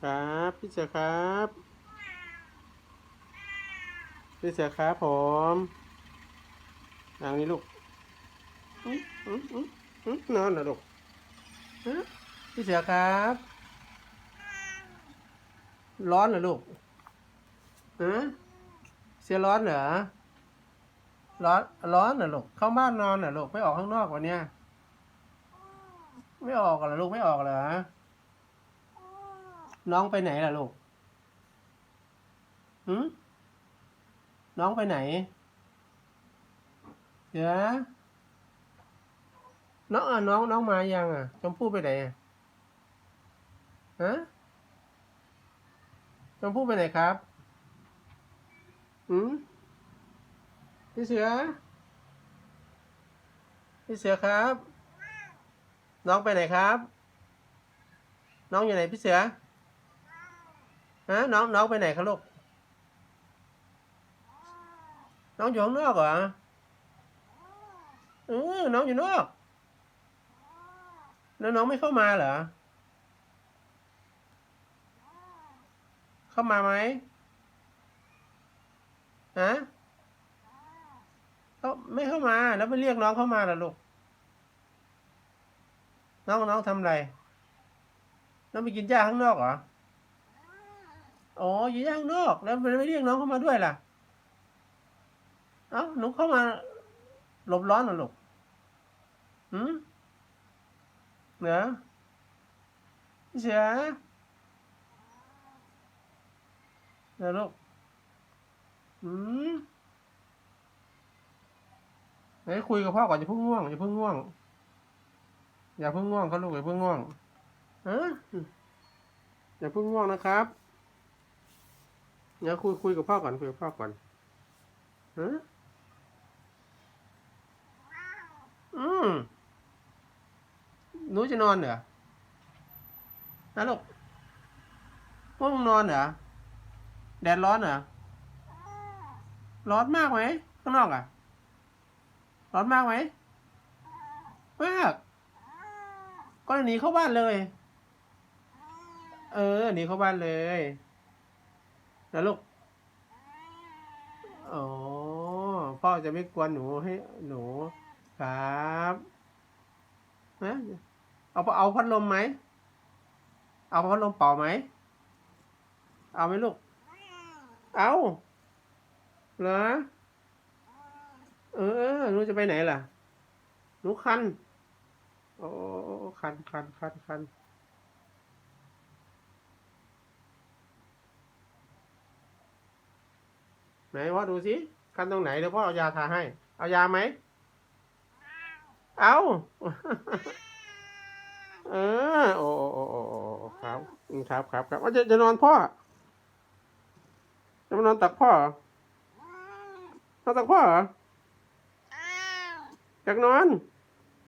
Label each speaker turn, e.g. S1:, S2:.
S1: ครับพี่เสือครับพี่เสือครับผมทางนี้ลูกอืมอืมอืมอืมนอนเหรอลูกฮะพี่เสือครับ ร้อนเหรอลูกฮะเสียร้อนเหรอร้อนร้อนเหรอลูกเข้าบ้านนอนเหรอลูกไม่ออกข้างนอกวันเนี้ยไม่ออกเหรอลูกไม่ออกเหรอ น้องไปไหนล่ะลูกหืมน้องไปไหน เดี๋ยวน้องอะน้องน้องมายังอะชมพู่ไปไหนอะฮะชมพู่ไปไหนครับหืมพี่เสือ พี่เสือครับ น้องไปไหนครับ น้องอยู่ไหนพี่เสือ ฮะน้องน้องไปไหนครับลูก น้องอยู่ข้างนอกเหรอเออน้องอยู่นอก แล้วน้องไม่เข้ามาเหรอ เข้ามาไหมฮะเขาไม่เข้ามา แล้วไปเรียกน้องเข้ามาเหรอลูก น้องน้องทำอะไร น้องไปกินหญ้าข้างนอกเหรอ อ๋ออยู่ข้างนอกแล้วไม่เรียกน้องเข้ามาด้วยล่ะ เอ้าหนูเข้ามาหลบร้อนเหรอลูกหืมเหรอพี่เสือเหรอลูกหืมไหนคุยกับพ่อก่อนอย่าเพิ่งง่วงอย่าเพิ่งง่วง อย่าเพิ่งง่วงครับลูกอย่าเพิ่งง่วงฮะอย่าเพิ่งง่วงนะครับ เดี๋ยวคุยคุยกับพ่อก่อนคุยกับพ่อก่อนฮะอืมหนูจะนอนเหรอนะลูกพวกมึงนอนเหรอ แดดร้อนเหรอ ร้อนมากไหมข้างนอกอะ ร้อนมากไหมมาก ก็หนีเข้าบ้านเลย เออ หนีเข้าบ้านเลย นะลูก อ๋อ พ่อจะไม่กวนหนูให้หนูครับนะเอาเอาพัดลมไหม เอาพัดลมเป่าไหม เอาไหมลูก เอาเหรอ เออหนูจะไปไหนล่ะหนูคัน โอ้คันคันคันคัน ไหนพ่อดูสิคันตรงไหนเดี๋ยวพ่อเอายาทาให้ เอายาไหม เอาเออโอ้โอ้โอ้โอ้โอ้ครับครับครับครับว่าจะจะนอนพ่อ จะมานอนตักพ่อเหรอนอนตักพ่อเหรออยากนอน